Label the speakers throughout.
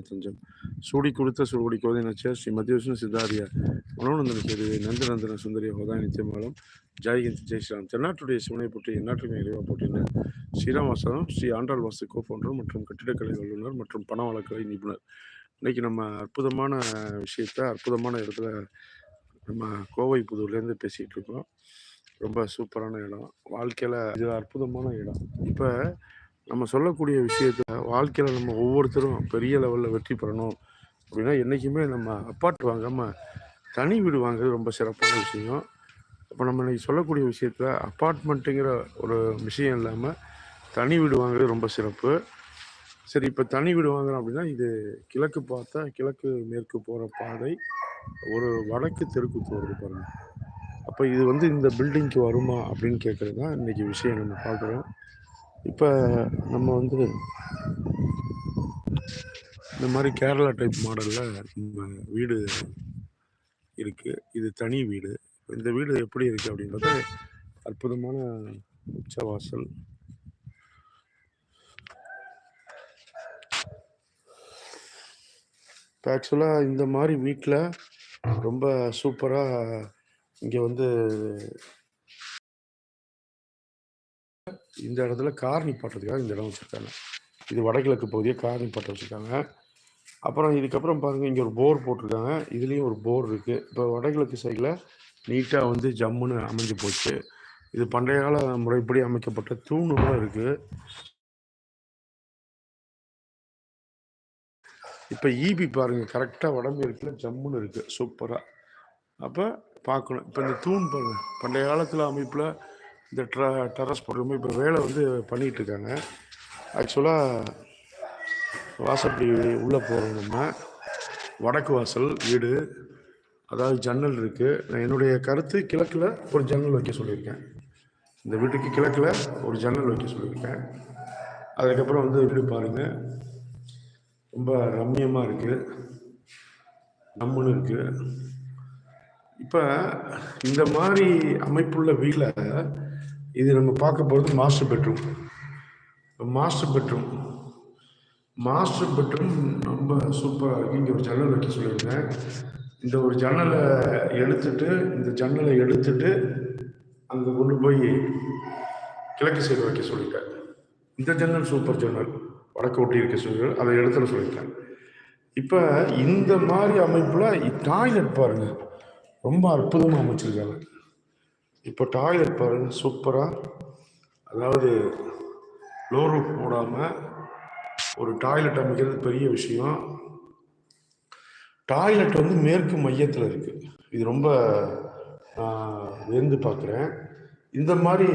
Speaker 1: தஞ்சம். சூடி கொடுத்த சுருடி கோதை நச்ச ஸ்ரீ மத்தியோசன சித்தாரிய மனோநந்தன சேதுவை நந்தநந்தன சுந்தரிய ஹோதா நித்தியமாலம் ஜெயஹிந்த் ஜெய்ஸ்ராம் தென்னாட்டுடைய சிவனை போற்றி எந்நாட்டுக்கும் இறைவா போற்றின ஸ்ரீராம் வாசகம் ஸ்ரீ ஆண்டாள் வாசு கோ மற்றும் கட்டிடக்கலை வல்லுநர் மற்றும் பண வழக்கலை நிபுணர். இன்னைக்கு நம்ம அற்புதமான விஷயத்த அற்புதமான இடத்துல நம்ம கோவை புதூர்லேருந்து பேசிகிட்டு இருக்கோம். ரொம்ப சூப்பரான இடம். வாழ்க்கையில் இது அற்புதமான இடம். இப்போ நம்ம சொல்லக்கூடிய விஷயத்த வாழ்க்கையில் நம்ம ஒவ்வொருத்தரும் பெரிய லெவலில் வெற்றி பெறணும் அப்படின்னா என்றைக்குமே நம்ம அப்பார்ட் வாங்காமல் தனி வீடு வாங்குறது ரொம்ப சிறப்பான விஷயம். இப்போ நம்ம இன்றைக்கி சொல்லக்கூடிய விஷயத்தில் அப்பார்ட்மெண்ட்டுங்கிற ஒரு விஷயம் இல்லாமல் தனி வீடு வாங்குறது ரொம்ப சிறப்பு. சரி இப்போ தனி வீடு வாங்குறோம் அப்படின்னா இது கிழக்கு பார்த்தா கிழக்கு மேற்கு போகிற பாதை ஒரு வடக்கு தெருக்குத்து வருது பாருங்கள் அப்போ இது வந்து இந்த பில்டிங்க்கு வருமா அப்படின்னு கேட்குறது தான் இன்றைக்கி விஷயம் நம்ம பார்க்குறோம். இப்போ நம்ம வந்து இந்த மாதிரி கேரளா டைப் மாடலில் நம்ம வீடு இருக்குது இது தனி வீடு. இந்த வீடு எப்படி இருக்குது அப்படின்றது அற்புதமான உச்சவாசல். இப்போ ஆக்சுவலாக இந்த மாதிரி வீட்டில் ரொம்ப சூப்பராக இங்கே வந்து இந்த இடத்துல கார் நிப்பாட்டுறதுக்காக இந்த இடம் வச்சுருக்காங்க. இது வடகிழக்கு பகுதியை கார் நிப்பாட்ட வச்சுருக்காங்க. அப்புறம் இதுக்கப்புறம் பாருங்கள் இங்கே ஒரு போர் போட்டிருக்காங்க. இதுலேயும் ஒரு போர் இருக்குது இப்போ வடகிழக்கு சைடில் நீட்டாக வந்து ஜம்முன்னு அமைஞ்சு போச்சு. இது பண்டைய கால முறைப்படி அமைக்கப்பட்ட தூணுலாம் இருக்குது இப்போ ஈபி பாருங்கள் கரெக்டாக வடமேற்குல ஜம்முன்னு இருக்குது சூப்பராக அப்போ பார்க்கணும். இப்போ இந்த தூண் பாருங்கள் பண்டைய காலத்தில் அமைப்பில் இந்த ட்ர டெரஸ் போடுறோமோ இப்போ வேலை வந்து பண்ணிகிட்டு இருக்காங்க ஆக்சுவலாக வாசப்படி உள்ளே போகிறோம் நம்ம. வடக்கு வாசல் வீடு. அதாவது ஜன்னல் இருக்குது நான் என்னுடைய கருத்து கிழக்கில் ஒரு ஜன்னல் வைக்க சொல்லியிருக்கேன். இந்த வீட்டுக்கு கிழக்கில் ஒரு ஜன்னல் வைக்க சொல்லியிருக்கேன். அதுக்கப்புறம் வந்து வீடு பாருங்கள் ரொம்ப ரம்மியமாக இருக்குது நம்மளும் இருக்குது இப்போ இந்த மாதிரி அமைப்புள்ள வீட்டில் இது நம்ம பார்க்க போகிறது master bedroom master bedroom master bedroom ரொம்ப சூப்பராக இருக்குது இங்கே ஒரு ஜன்னல் வைக்க சொல்லியிருந்தேன். இந்த ஒரு ஜன்னலை எடுத்துட்டு இந்த ஜன்னலை எடுத்துட்டு அங்கே கொண்டு போய் கிழக்கு சைடு வைக்க சொல்லிட்டேன் இந்த ஜன்னல் சூப்பர் ஜன்னல். வடக்கு ஒட்டி இருக்க சொல்லி அதை எடுத்துட சொல்லியிருக்கேன் இப்போ இந்த மாதிரி அமைப்பில் டாய்லெட் பாருங்கள் ரொம்ப அற்புதமாக அமைச்சிருக்காங்க இப்போ டாய்லெட் பாருங்க சூப்பராக அதாவது லோ ரூப் போடாமல் ஒரு டாய்லெட் அமைக்கிறது பெரிய விஷயம். டாய்லெட் வந்து மேற்கு மையத்தில் இருக்குது இது ரொம்ப வேந்து பார்க்குறேன் இந்த மாதிரி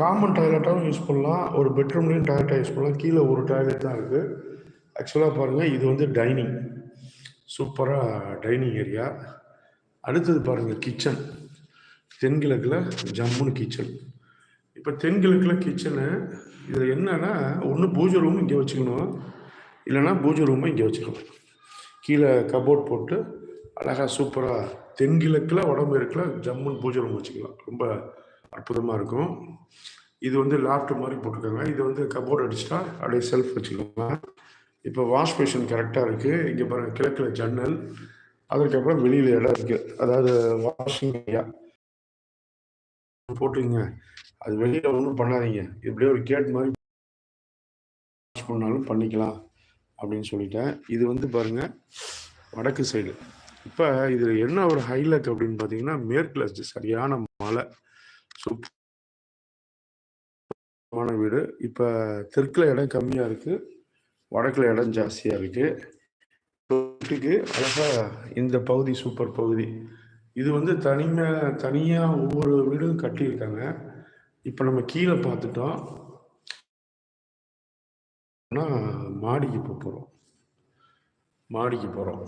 Speaker 1: காமன் டாய்லெட்டாகவும் யூஸ் பண்ணலாம். ஒரு பெட்ரூம்லேயும் டாய்லெட்டாக யூஸ் பண்ணலாம். கீழே ஒரு டாய்லெட் தான் இருக்குது ஆக்சுவலாக பாருங்கள் இது வந்து டைனிங் சூப்பராக டைனிங் ஏரியா அடுத்தது பாருங்கள் கிச்சன் தென்கிழக்கில் ஜம்முன்னு கிச்சன் இப்போ தென்கிழக்கில் கிச்சனு இதில் என்னன்னா ஒன்று பூஜை ரூம் இங்கே வச்சுக்கணும். இல்லைன்னா பூஜை ரூமை இங்கே வச்சுக்கணும். கீழே கபோர்ட் போட்டு அழகாக சூப்பராக தென்கிழக்கில் வடமேற்கில் ஜம்முன்னு பூஜை ரூம் வச்சுக்கலாம். ரொம்ப அற்புதமாக இருக்கும். இது வந்து லாஃப்ட் மாதிரி போட்டிருக்காங்க. இது வந்து கபோர்ட் அடிச்சிட்டா அப்படியே செல்ஃப் வச்சுக்கலாம். இப்போ வாஷ் மிஷின் கரெக்டாக இருக்குது இங்கே பாருங்கள் கிழக்கில் ஜன்னல். அதுக்கப்புறம் வெளியில் இடம் இருக்குது அதாவது வாஷிங் ஏரியா போட்டுங்க அது வெளியில் ஒன்றும் பண்ணாதீங்க. இப்படியே ஒரு கேட் மாதிரி வாஷ் பண்ணாலும் பண்ணிக்கலாம் அப்படின்னு சொல்லிட்டேன். இது வந்து பாருங்கள் வடக்கு சைடு இப்போ இதில் என்ன ஒரு ஹைலைட் அப்படின்னு பார்த்தீங்கன்னா மேற்கில் சரியான மலை சூப்பரான வீடு. இப்போ தெற்கில் இடம் கம்மியாக இருக்குது வடக்கில் இடம் ஜாஸ்தியாக இருக்குது வீட்டுக்கு அழகாக இந்த பகுதி சூப்பர் பகுதி. இது வந்து தனிமை தனியாக ஒவ்வொரு வீடும் கட்டியிருக்காங்க. இப்போ நம்ம கீழே பார்த்துட்டோம். ஆனால் மாடிக்கு போகிறோம் மாடிக்கு போகிறோம்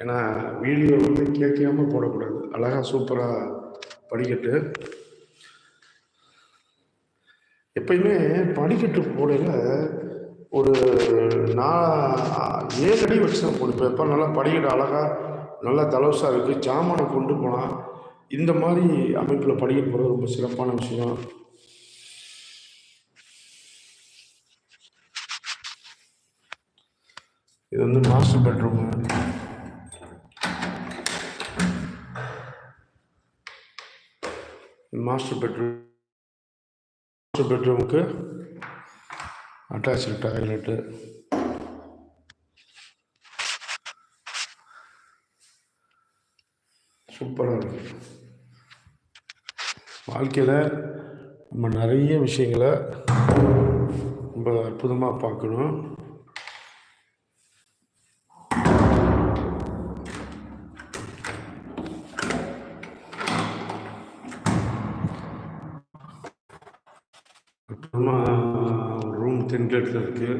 Speaker 1: ஏன்னா வீடியோ வந்து கேட்காம போடக்கூடாது. அழகாக சூப்பராக படிக்கட்டு. எப்பயுமே படிக்கட்டு போடையில் ஒரு நான் நேரடி வச்சு தான் ஒரு பேப்பர் நல்லா படிக்கிற அழகாக நல்லா தலவசாக இருக்குது ஜாமானை கொண்டு போனால் இந்த மாதிரி அமைப்பில் படிக்க போகிறது ரொம்ப சிறப்பான விஷயம். இது வந்து master bedroom master bedroom master பெட்ரூமுக்கு attach toilet சூப்பராக இருக்கு. வாழ்க்கையில் நம்ம நிறைய விஷயங்களை ரொம்ப அற்புதமாக பார்க்கணும். அற்புதமாக ரூம் இருக்குது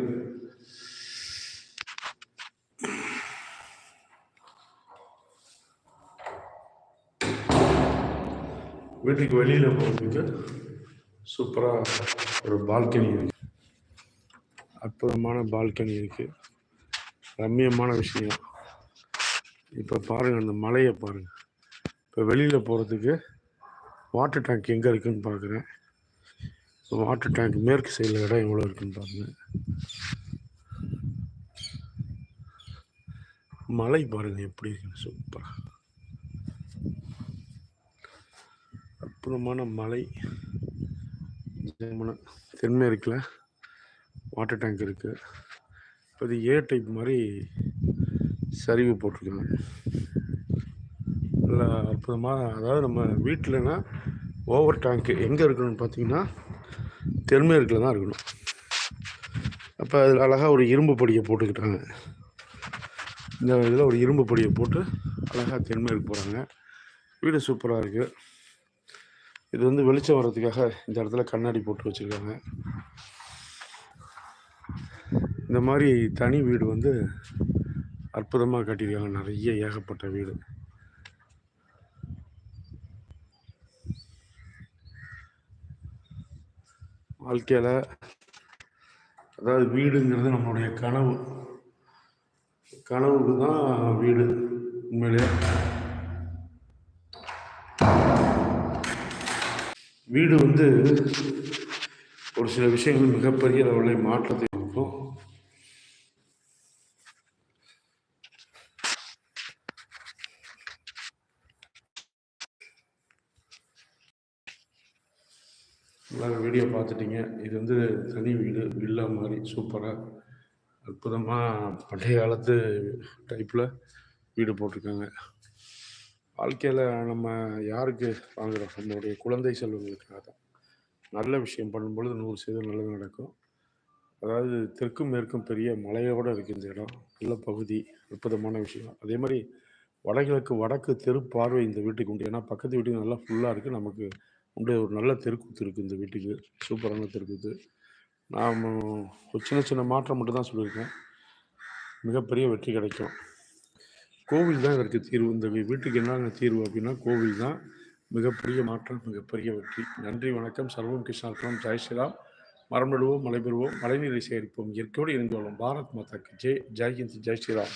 Speaker 1: வீட்டுக்கு வெளியில் போகிறதுக்கு சூப்பராக ஒரு பால்கனி இருக்குது அற்புதமான பால்கனி இருக்குது ரம்மியமான விஷயம். இப்போ பாருங்கள் அந்த மலையை பாருங்கள் இப்போ வெளியில் போகிறதுக்கு வாட்டர் டேங்க் எங்கே இருக்குன்னு பார்க்குறேன் வாட்டர் டேங்க் மேற்கு சைடில் இடம் எவ்வளோ இருக்குன்னு பாருங்கள் மலை பாருங்கள் எப்படி இருக்குன்னு சூப்பராக அற்புதமான மலை. ஜம்முன்னு தென்மேற்கில் வாட்டர் டேங்க் இருக்குது இப்போ இது ஏ டைப் மாதிரி சரிவு போட்டிருக்காங்க. நல்லா அற்புதமாக அதாவது நம்ம வீட்டிலனா ஓவர் டேங்க்கு எங்கே இருக்கணும்னு பார்த்தீங்கன்னா தென்மேற்கில் தான் இருக்கணும். அப்போ அதில் அழகாக ஒரு இரும்பு பொடியை போட்டுக்கிட்டாங்க. இந்த இதில் ஒரு இரும்பு பொடியை போட்டு அழகாக தென்மேற்கு போகிறாங்க வீடு சூப்பராக இருக்குது இது வந்து வெளிச்சம் வர்றதுக்காக இந்த இடத்துல கண்ணாடி போட்டு வச்சுருக்காங்க. இந்த மாதிரி தனி வீடு வந்து அற்புதமாக கட்டியிருக்காங்க. நிறைய ஏகப்பட்ட வீடு. வாழ்க்கையில் அதாவது வீடுங்கிறது நம்மளுடைய கனவு. கனவுக்கு தான் வீடு உண்மையிலே. வீடு வந்து ஒரு சில விஷயங்கள் மிகப்பெரிய அளவில் மாற்றத்தை கொடுக்கும். எல்லாரும் வீடியோ பார்த்துட்டீங்க. இது வந்து தனி வீடு வில்லா மாதிரி சூப்பராக அற்புதமாக பண்டைய காலத்து டைப்பில் வீடு போட்டிருக்காங்க. வாழ்க்கையில் நம்ம யாருக்கு வாங்குகிறோம் நம்மளுடைய குழந்தை செல்வங்களுக்காக தான். நல்ல விஷயம் பண்ணும்பொழுது நூறு சதவீதம் நல்லது நடக்கும். அதாவது தெற்கும் மேற்கும் பெரிய மலையோடு இருக்குது இந்த இடம். நல்ல பகுதி அற்புதமான விஷயம். அதே மாதிரி வடகிழக்கு வடக்கு தெரு பார்வை இந்த வீட்டுக்கு உண்டு. ஏன்னா பக்கத்து வீட்டுக்கு நல்லா ஃபுல்லாக இருக்குது நமக்கு உண்டு ஒரு நல்ல தெருக்கூத்து இருக்குது இந்த வீட்டுக்கு. சூப்பரான தெருக்கூத்து நாம் ஒரு சின்ன சின்ன மாற்றம் மட்டும் தான் சொல்லியிருக்கேன். மிகப்பெரிய வெற்றி கிடைக்கும். கோவில் தான் இதற்கு தீர்வு. இந்த வீட்டுக்கு என்னென்ன தீர்வு அப்படின்னா கோவில் தான் மிகப்பெரிய மாற்றம் மிகப்பெரிய வெற்றி. நன்றி வணக்கம். சர்வம் கிருஷ்ணார்ப்பணம் ஜெய் ஸ்ரீராம். மரம் நடுவோம் மலை பெறுவோம். மழைநீரை சேகரிப்போம். இயற்கையோடு இணைந்து பாரத் மாதாக்கு. ஜெய் ஜெய்ஹிந்த் ஜெய் ஸ்ரீராம்.